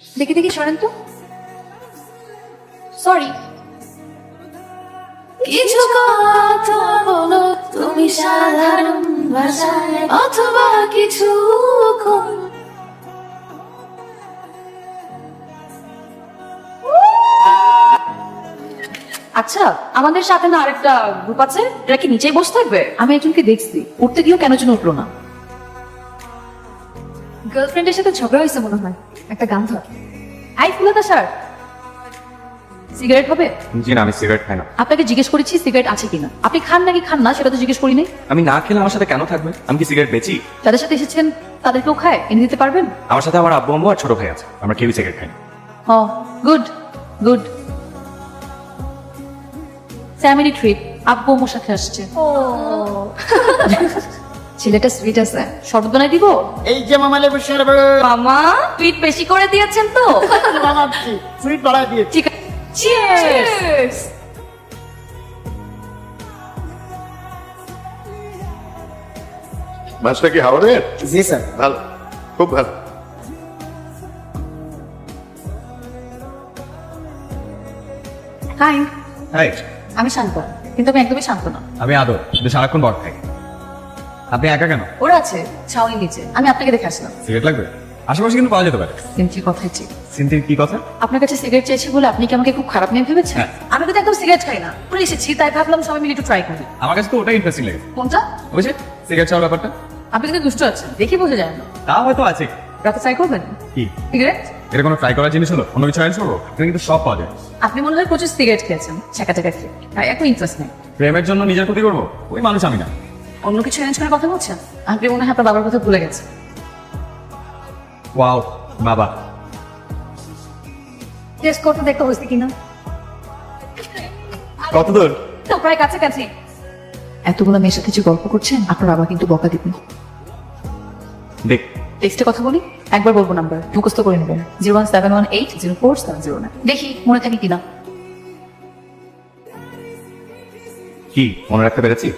দেখি দেখি সরেন তো। সরি কিছু কথা বলো তুমি সাধারণ ভাষায় অথবা কিছু আচ্ছা আমাদের সাথে না আরেকটা গ্রুপ আছে এটা কি নিচেই বসে থাকবে? আমি একজনকে দেখছি উঠতে গিয়েও কেন যেন উঠল না। গার্লফ্রেন্ডের সাথে ঝগড়া হয়েছে মনে হয়। একটা গান ধর। I ফুলাতা sir. সিগারেট হবে? জি না আমি সিগারেট খাই না। আপনাকে জিজ্ঞেস করেছি সিগারেট আছে কিনা। আপনি খান নাকি খান না সেটা তো জিজ্ঞেস করি নাই আমি না খেলে আমার সাথে কেন থাকবে? আমি কি সিগারেট বেচি? যাদের সাথে এসেছেন তাদেরকেও খায় এনে দিতে পারবেন? আমার সাথে আমার আব্বু আম্মু আর ছোট ভাই আছে। আমরা কেউই সিগারেট খাই না। ও গুড গুড। ফ্যামিলি ট্রিপ আব্বু আম্মুর সাথে আসছে। ও। ছেলেটা সুইট আছে। শরবত বানাই দিব? এই যে মামা লেবু শরবত মামা টুইট বেশি করে দিয়েছেন তো? বানাচ্ছি। সুইট বাড়াই দিয়েছি। ঠিক আছে। চিয়ার্স মাছটা কি হাওড়ের? জি স্যার। ভালো। খুব ভালো। হাই হাই আমি শান্ত কিন্তু আমি একদমই শান্ত না। আমি আদর। কিন্তু সারাক্ষণ বট খাই আপনি একা কেন? ওরা আছে ছাউনি নিচে। আমি আপনাকে দেখে আসলাম। সিগারেট লাগবে? আশেপাশে কিন্তু পাওয়া যেতে পারে। সিনথির কথাই ঠিক। সিন্তির কি কথা? আপনার কাছে সিগারেট চেয়েছি বলে আপনি কি আমাকে খুব খারাপ নিয়ে ভেবেছেন? হ্যাঁ। আমি তো একদম সিগারেট খাই না। পরে এসেছি তাই ভাবলাম সবাই মিলে একটু ট্রাই করি। আমার কাছে তো ওটাই ইন্টারেস্টিং লেগেছে। কোনটা? বুঝছি সিগারেট খাওয়ার ব্যাপারটা? আপনি কিন্তু দুষ্ট আছেন দেখি বোঝা যায় না। তা হয়তো আছে। রাতে ট্রাই করবেন? কি? সিগারেট? এটা কোনো ট্রাই করার জিনিস হলো? অন্য কিছু অ্যারেঞ্জ করব? এখানে কিন্তু সব পাওয়া যায়। আপনি মনে হয় প্রচুর সিগারেট খেয়েছেন ছেঁকা টেকা খেয়ে। তাই এখন ইন্টারেস্ট নেই। প্রেমের জন্য নিজের ক্ষতি করব? ওই মানুষ আমি না। অন্য কিছু অ্যারেঞ্জ করার কথা বলছেন? আপনি মনে হয় আপনার বাবার কথা ভুলে গেছেন। ওয়াও বাবা। টেস্ট করতে দেখতে হয়েছে কিনা? কত দূর তো প্রায় কাছাকাছি। এতগুলো মেয়ের সাথে যে গল্প করছেন আপনার বাবা কিন্তু বকা দিবেন। দেখ। টেক্সটে কথা বলি একবার বলব নাম্বার মুখস্থ করে নেবেন। Zero one seven one eight zero four seven zero nine দেখি মনে থাকে কিনা। কি মনে রাখতে পেরেছি?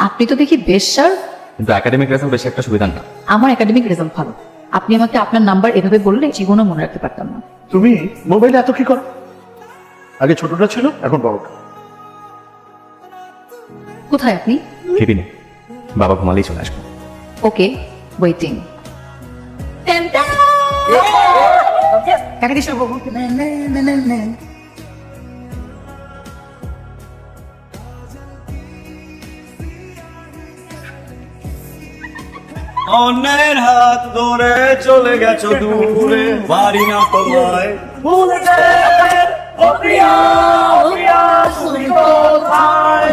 আপনি তো দেখি বেশ স্যার কিন্তু একাডেমিক রেজাল্ট বেশি একটা সুবিধা না আমার একাডেমিক রেজাল্ট ভালো আপনি আমাকে আপনার নাম্বার এভাবে বললে জীবনও মনে রাখতে পারতাম না তুমি মোবাইলে এত কি করো আগে ছোটটা ছিল এখন বড়টা কোথায় আপনি কেবিনে বাবা ঘুমালেই চলে আসব ওকে ওয়েটিং কাকে দিয়ে শুরু করব? অন্যের হাত ধরে চলে গেছো দূরে। বাড়ি না তোমায়। ভুলে যেতে, ও প্রিয়া, ও প্রিয়া, তুমি কোথায়?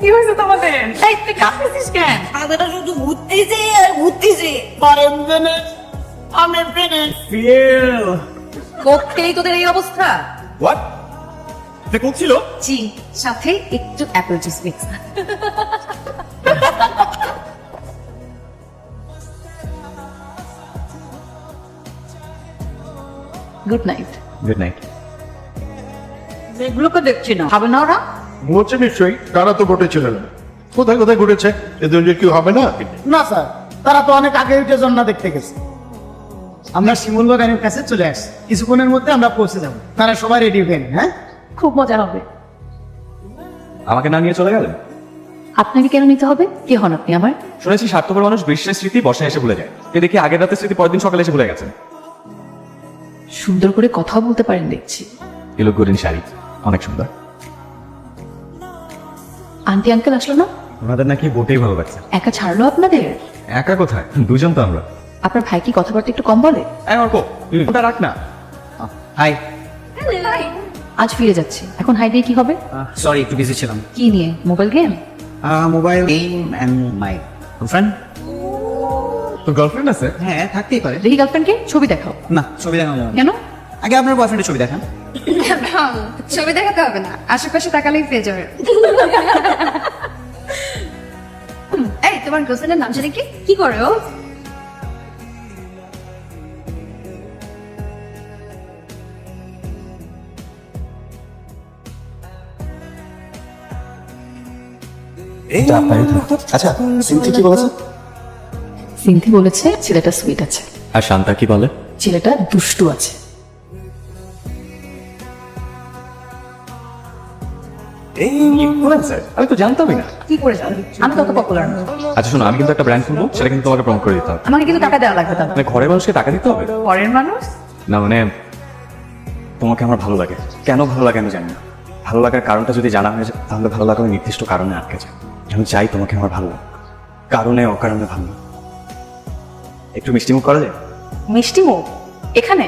কি হয়েছে তোমাদের? এই, তুই কাঁদতেছিস কেন? আমাদের শুধু ঘুরতেছে আর ঘুরতেছে পারেন আমি ফিনিশ Feel. কোকটেলেই তোদের এই অবস্থা? হোয়াট এটা কোক ছিল? জি সাথে একটু apple juice mix. Good night good night এগুলোকে দেখছি না হবে না ওরা ঘুমোচ্ছে নিশ্চয়ই তারা তো ঘটে ছিল না কোথায় কোথায় ঘটেছে এদের যে কি হবে না না স্যার তারা তো অনেক আগে উঠে জন্না দেখতে গেছে আমরা শিমুল বাগানের কাছে চলে আসছি। কিছুক্ষণের মধ্যে আমরা পৌঁছে যাব। তারা সবাই রেডি হয়ে হ্যাঁ? খুব মজা হবে। আমাকে না নিয়ে চলে গেলেন? আপনাকে কেন নিতে হবে? কে হন আপনি আমার? শুনেছি স্বার্থপর মানুষ বিশ্বের স্মৃতি বর্ষায় এসে ভুলে যায়। এ দেখি আগের রাতের স্মৃতি পরের দিন সকালে এসে ভুলে গেছেন। সুন্দর করে কথাও বলতে পারেন দেখছি। You look sari. অনেক সুন্দর। আন্টি আঙ্কেল আসলো না? ওনাদের নাকি বোটেই ভালো লাগছে। একা ছাড়লো আপনাদের? একা কোথায়? দুজন তো আমরা। আপনার ভাই কি কথাবার্তা একটু কম বলে? ওটা রাখ না। হাই আজ ফিরে যাচ্ছি। এখন হাই দিয়ে কি হবে? সরি একটু বিজি ছিলাম। কি নিয়ে? Mobile game? Mobile game and my friend তোর গার্লফ্রেন্ড আছে? হ্যাঁ থাকতেই পারে। দেখি গার্লফ্রেন্ডকে ছবি দেখাও। না ছবি দেখানো যাবে না। কেন? আগে আপনার বয়ফ্রেন্ডের ছবি দেখান। ছবি দেখাতে হবে না। আশেপাশে তাকালেই পেয়ে যাবে। এই তোমার গার্লফ্রেন্ডের নাম জানি কি? কি করে ও? আচ্ছা সিনথি কি বলেছে? সিনথি বলেছে ছেলেটা সুইট আছে। আর শান্তা কি বলে? ছেলেটা দুষ্টু আছে। আমি তো জানতামই না। কি করে জানবি? আমি তত পপুলার না আচ্ছা শোনো আমি কিন্তু একটা ব্র্যান্ড খুলবো সেটা কিন্তু তোমাকে প্রমোট করে দিতে হবে। আমাকে কিন্তু টাকা দেওয়া লাগবে তাহলে মানে ঘরের মানুষকে টাকা দিতে হবে? পরের মানুষ? না মানে তোমাকে আমার ভালো লাগে। কেন ভালো লাগে আমি জানি না। ভালো লাগার কারণটা যদি জানা হয়ে যায় তাহলে ভালো লাগা নির্দিষ্ট কারণে আটকে যায়। আমি চাই তোমাকে আমার ভালো লাগে কারণে অকারণে ভালো লাগে। একটু মিষ্টি মুখ করা যায়? মিষ্টি মুখ? এখানে?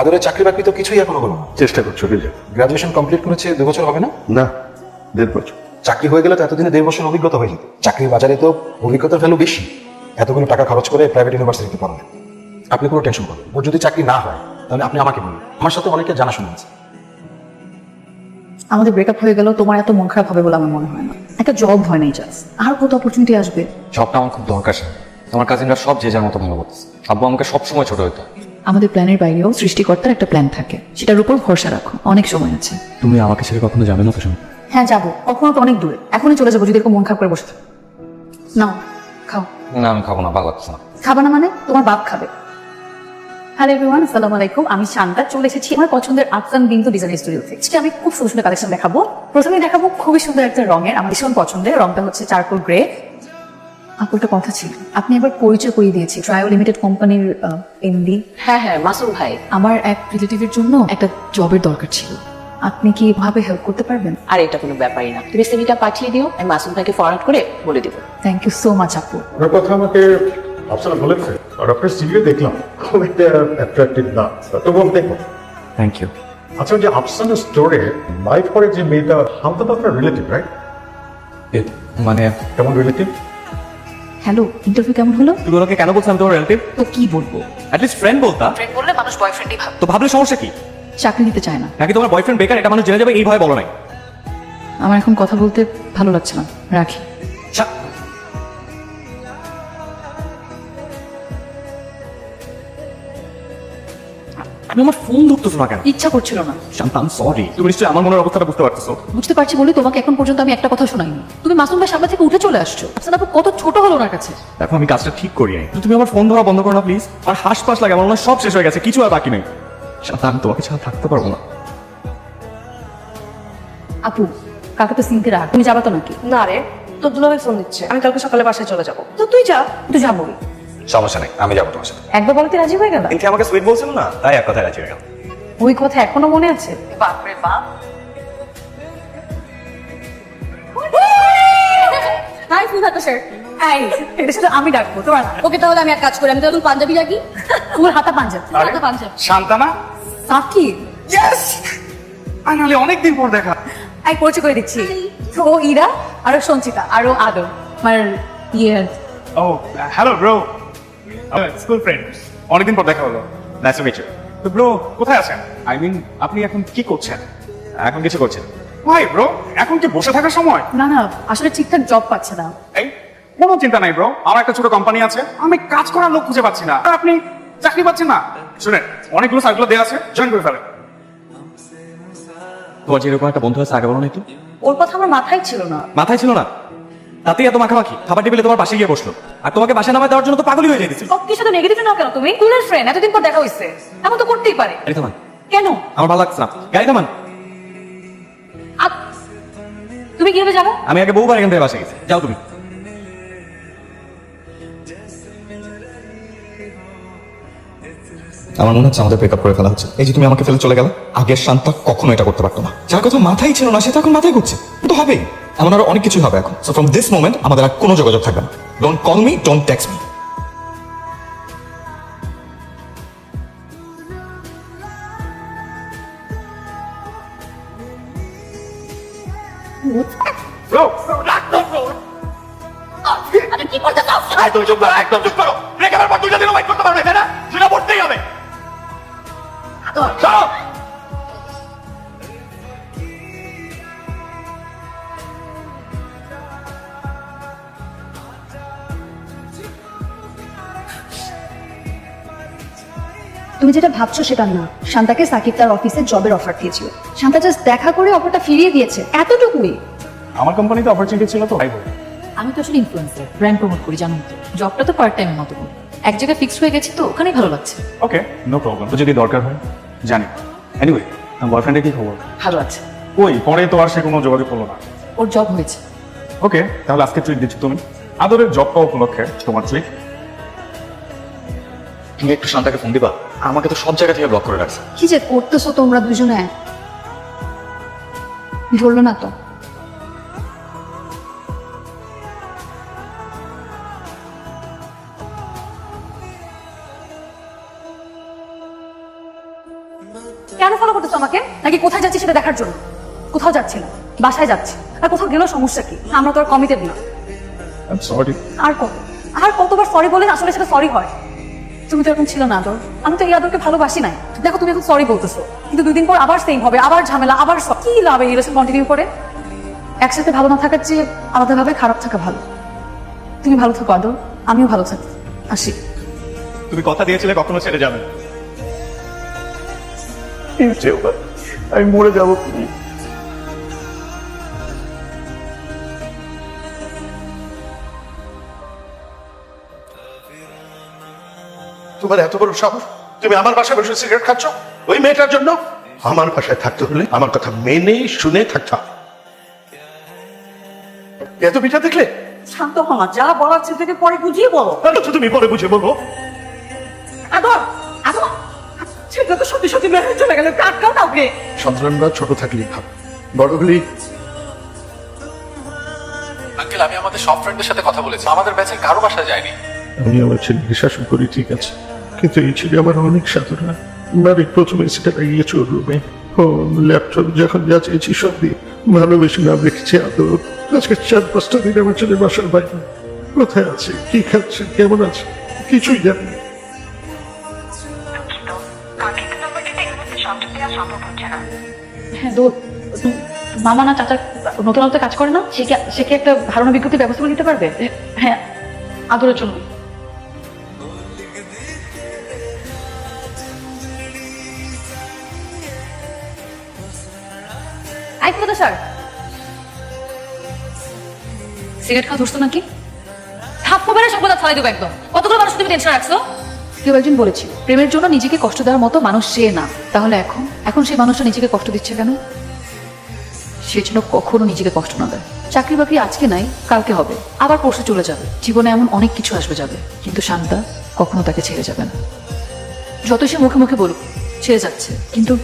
আদরের চাকরি বাকরি তো কিছুই এখনও হলো না। চেষ্টা করছ রিজা গ্রাজুয়েশন কমপ্লিট করেছে দু বছর হবে না? না দেড় বছর। চাকরি হয়ে গেলে তো এতদিনে দেড় বছর অভিজ্ঞতা হয়ে যেত। চাকরির বাজারে তো অভিজ্ঞতার ভ্যালু বেশি। এতগুলো টাকা খরচ করে প্রাইভেট ইউনিভার্সিটিতে পড়ালেন। আপনি কোনো টেনশন করবেন ওর যদি চাকরি না হয় তাহলে আপনি আমাকে বলুন। আমার সাথে অনেকে জানাশোনা আছে। আমাদের ব্রেকআপ হয়ে গেল তোমার এত মন খারাপ হবে বলে আমার মনে হয় না। একটা জব হয় নাই জাস্ট আর কত অপরচুনিটি আসবে? জবটা আমার খুব দরকার স্যার। আমার কাজিনরা সব যে যার মতো ভালো করতেছে আব্বু আমাকে সব সময় ছোট হইতো। আমাদের প্ল্যানের বাইরেও সৃষ্টিকর্তার একটা প্ল্যান থাকে। সেটার উপর ভরসা রাখো। অনেক সময় আছে। তুমি আমাকে ছেড়ে কখনো যাবে না তো শুনো হ্যাঁ যাব। কখনো তো অনেক দূরে। এখনই চলে যাব যদি এরকম মন খারাপ করে বসে থাকো। নাও। খাও। না আমি খাব না ভালো লাগছে না। খাবা না মানে? তোমার বাপ খাবে। হ্যালো এভরিওয়ান আসসালামু আলাইকুম। আমি শান্তা চলে এসেছি আমার পছন্দের arts and Bindu design studio থেকে। আমি খুব সুন্দর সুন্দর কালেকশন দেখাবো। প্রথমে দেখাবো খুবই সুন্দর একটা রঙের আমার ভীষণ পছন্দের। রংটা হচ্ছে চারকোল গ্রে আপনার একটা কথা ছিল। আপনি একবার পরিচয় করিয়ে দিয়েছি ট্রায়ো লিমিটেড কোম্পানির এমডি হ্যাঁ হ্যাঁ মাসুম ভাই। আমার এক রিলেটিভের জন্য একটা জবের দরকার ছিল। আপনি কি ভাবে হেল্প করতে পারবেন? আর এটা কোনো ব্যাপারই না। তুমি সিভিটা পাঠিয়ে দিও আমি মাসুম ভাইকে ফরওয়ার্ড করে বলে দেবো। থ্যাংক ইউ সো মাচ আপু। ওনার কথা আমাকে আফসানা বলেছে আর আপনার সিভিও দেখলাম। খুব একটা অ্যাট্রাক্টিভ না। তবুও দেখো। থ্যাংক ইউ আচ্ছা ওই যে আফসানা স্টোরে লাইফ করে যে মেয়েটা শান্ত তো আপনার রিলেটিভ রাইট মানে কেমন রিলেটিভ হ্যালো ইন্টারভিউ কেমন হলো? তুমি ওনাকে কেন বলছো আমি তোমার রিলেটিভ তো কি বলব? অ্যাটলিস্ট ফ্রেন্ড বলতা। ফ্রেন্ড বললে মানুষ বয়ফ্রেন্ডই ভাবে। তো ভাবলে সমস্যা কি? চাকরি দিতে চায় না। নাকি তোমার বয়ফ্রেন্ড বেকার এটা মানুষ জেনে যাবে এই ভয় বলো নাই? আমার এখন কথা বলতে ভালো লাগছে না। রাখি। তুমি আমার ফোন ধরতেছো না কেন? ইচ্ছা করছিল না। সরি তুমি নিশ্চয়ই আমার মনের অবস্থাটা বুঝতে পারতেছো। বুঝতে পারছি বলে তোমাকে এখন পর্যন্ত আমি একটা কথা শোনাইনি। তুমি মাসুম ভাই সামনে থেকে উঠে চলে আসছো। আফসান কত ছোট হলো ওনার কাছে? দেখো আমি কাজটা ঠিক করি নাই তুমি আমার ফোন ধরা বন্ধ করো না প্লিজ আর হাসপাস লাগে আমার সব শেষ হয়ে গেছে কিছু আর বাকি নেই। শান্ত আমি তোমাকে ছাড়া থাকতে পারব না। আপু কাকে তো সিনকে রাখ তুমি যাবা তো নাকি? না রে তোর দুলাভাই ফোন দিচ্ছে। আমি কালকে সকালে বাসায় চলে যাব। তো তুই যা। তো যাবোই। সমস্যা নেই আমি যাব তোমার সাথে। একবার বলতে রাজি হয়ে গেল? কিন্তু আমাকে সুইট বলছিল না তাই এক কথায় রাজি হয়ে গেল ওই কথা এখনও মনে আছে? বাপরে বাপ। হাই ফুলহাতা স্যার এটা শুধু আমি ডাকবো তোমার না। ওকে তাহলে আমি এক কাজ করি আমি তাহলে পাঞ্জাবি রাখি। তোমার হাতা পাঞ্জাব। হাতা পাঞ্জাবি। শান্তানা? সাকিব। ইয়েস ফাইনালি অনেক দিন পর দেখা। এই পরিচয় করে দিচ্ছি। ও ইরা আরও সঞ্চিতা আরও আদর আমার ইয়ে। ও হ্যালো ব্রো স্কুল ফ্রেন্ড অনেকদিন পর দেখা হলো। নাইস টু মিট ইউ তো ব্রো কোথায় আছেন? আই মিন আপনি এখন কি করছেন? এখন কিছু করছেন। ভাই ব্রো এখন কি বসে থাকার সময়? না না আসলে ঠিকঠাক জব পাচ্ছে না। এই কোনো চিন্তা নাই ব্রো আমার একটা ছোট কোম্পানি আছে আমি কাজ করার লোক খুঁজে পাচ্ছি না। আর আপনি চাকরি পাচ্ছেন না? শুনেন অনেকগুলো সার্কুলার দেওয়া আছে জয়েন করে ফেলেন। তোমার একটা বন্ধু আছে আগে বলো না একটু। ওর কথা আমার মাথায় ছিল না। মাথায় ছিল না? তাতেই এত মাখামাখি। খাবার টেবিলে তোমার পাশে গিয়ে বসল। আর তোমাকে বাসা নামায় দেওয়ার জন্য তো পাগলই হয়ে যেতেছিল সব কিছু তো নেগেটিভ নাও কেন তুমি? স্কুলের ফ্রেন্ড এতদিন পর দেখা হয়েছে এমন তো করতেই পারে। গাড়ি থামান। কেন? আমার ভালো লাগছে না। গাড়ি থামান। তুমি কীভাবে যাব? আমি আগে বহুবার এখান থেকে বাসা গেছি। যাও তুমি। আমার মনে হচ্ছে আমাদের ব্রেকআপ করে ফেলা হচ্ছে। এই যে তুমি আমাকে ফেলে চলে গেল আগের শান্তা কখনো এটা করতে পারতো না। যার কথা মাথায় ছিল না সেটা এখন মাথায় করছে তো হবেই। এমন আরও অনেক কিছু হবে এখন। সো ফ্রম দিস মোমেন্ট আমাদের আর কোনো যোগাযোগ থাকবে না। Don't call me don't text me একদম চুপ করো একদম চুপ করো। ব্রেকআপের পর দুইটা দিনও ওয়েট করতে পারবে না? তুমি যেটা ভাবছ সেটা না। শান্তাকে সাকিব তার অফিসে জবের অফার দিয়েছিল। শান্তা জাস্ট দেখা করে অফারটা ফিরিয়ে দিয়েছে। এতটুকুই। আমার কোম্পানিতে অপরচুনিটি ছিল তো তাই বলি। আমি তো আসলে ইনফ্লুয়েন্সার ব্র্যান্ড প্রমোট করি জানো তো। জবটা তো পার্ট টাইমের মতো। করি। এক জায়গায় ফিক্স হয়ে গেছি তো ওখানেই ভালো লাগছে। ওকে নো প্রবলেম তো যদি দরকার হয় জানি। এনিওয়ে আমার বয়ফ্রেন্ডের কি খবর? ভালো আছে। ওই পরে তো আর সে কোনো যোগাযোগ করল না। ওর জব হয়েছে। ওকে তাহলে আজকে ট্রিট দিচ্ছি তুমি। আদরের জব পাওয়া উপলক্ষে তোমার ট্রিট তুমি একটু শান্তাকে ফোন দিবা? আমাকে তো সব জায়গা থেকে ব্লক করে রাখছে। কি যে করতেছো তোমরা দুজনে? ধরলো না তো। কেন ফলো করতেছো আমাকে? নাকি কোথায় যাচ্ছি সেটা দেখার জন্য? কোথাও যাচ্ছি না বাসায় যাচ্ছি। আর কোথাও গেলেও সমস্যা কি? আমরা তো আর কমিটেড না। সরি আর কত আর কতবার সরি বলে আসলে সেটা সরি হয়? তুমি তো এরকম ছিল না আদর। আমি তো এই আদরকে ভালোবাসি নাই। দেখো তুমি এখন সরি বলতেছো। কিন্তু দুই দিন পর আবার সেম হবে আবার ঝামেলা আবার সব। কি লাভ এই রিলেশন কন্টিনিউ করে? একসাথে ভালো না থাকার চেয়ে আলাদাভাবে খারাপ থাকা ভালো। তুমি ভালো থাকো আদর। আমিও ভালো থাকি। আসি। তুমি কথা দিয়েছিলে কখনো ছেড়ে যাবে। আমি মরে যাব। তোমার এত বড় সাহস? তুমি আমার বাসায় বসে সিগারেট খাচ্ছ? ওই মেয়েটার জন্য? আমার বাসায় থাকতে হলে আমার কথা মেনে শুনে থাকতে হবে। এত পিঠা দেখলে? শান্ত হও না যা বলার ছিল থেকে পরে বুঝিয়ে বলো। তাহলে তো তুমি পরে বুঝে বলব আদর আদর। সেটা তো সত্যি সত্যি মেরে চলে গেল কাটকাও না ওকে সন্তানরা ছোট থাকলেই ভালো। বড় হলেই আঙ্কেল আমি আমাদের সব ফ্রেন্ডের সাথে কথা বলেছি। আমাদের ব্যাচের কারও বাসায় যায়নি। আমি আমার ছেলেকে শাসন করি ঠিক আছে। কিন্তু এই ছেলে আমার অনেক সাধনা। বাড়ির প্রথমে সেটা লাগিয়েছে ওর রুমে ল্যাপটপ যখন যা চেয়েছি সব দিয়ে ভালোবেসে নাম রেখেছি আদর। আজকে চার, পাঁচটা দিন আমার ছেলে বাসার বাইরে। কোথায় আছে? কি খাচ্ছে? কেমন আছে? কিছুই জানি। হ্যাঁ মামা না চাচা নতুন আলোতে কাজ করে না? সে কি একটা ধারণা বিজ্ঞপ্তির ব্যবস্থা করে দিতে পারবে? হ্যাঁ আদরের জন্য। স্যার? সিগারেট খাওয়া ধরছো নাকি? প্রেমের জন্য নিজেকে কষ্ট দেওয়ার মতো মানুষ সে না। তাহলে এখন? এখন সেই মানুষটা নিজেকে কষ্ট দিচ্ছে কেন? সে কখনো নিজেকে কষ্ট না দেয়। চাকরি বাকরি আজকে নাই, কালকে হবে। আবার পরশু চলে যাবে। জীবনে এমন অনেক কিছু আসবে যাবে। কিন্তু শান্তা কখনো তাকে ছেড়ে যাবে না। যত সে মুখে মুখে বলুক, ছেড়ে যাচ্ছে। কিন্তু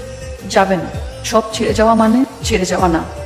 যাবে না। সব ছেড়ে যাওয়া মানে ছেড়ে যাওয়া না।